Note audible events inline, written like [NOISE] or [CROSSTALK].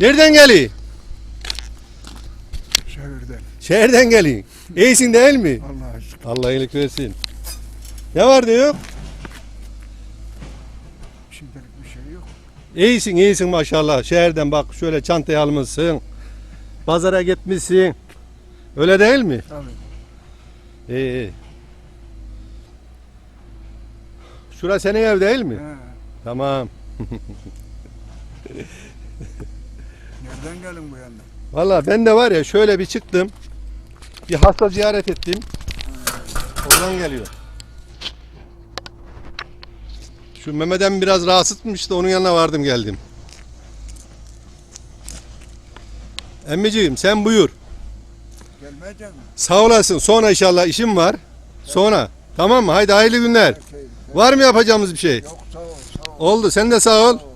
Nereden geliyor? Şehirden. Şehirden geliyor. İyisin değil mi? Allah aşkına. Allah iyilik versin. Ne var yok? Şimdilik bir şey yok. İyisin iyisin maşallah. Şehirden bak şöyle çantayı almışsın. Pazara gitmişsin. Öyle değil mi? Tabii. İyi iyi. Şura senin ev değil mi? He. Tamam. [LAUGHS] Nereden gelin bu yandan? Valla ben de var ya şöyle bir çıktım. Bir hasta ziyaret ettim. Oradan geliyor. Şu Mehmet'em biraz rahatsızmış da onun yanına vardım geldim. Emmiciğim sen buyur. Gelmeyecek mi? Sağ olasın. Sonra inşallah işim var. Sonra. Tamam mı? Haydi hayırlı günler. Var mı yapacağımız bir şey? yok sağ ol sağ ol. Oldu. Sen de sağ ol. Sağ ol.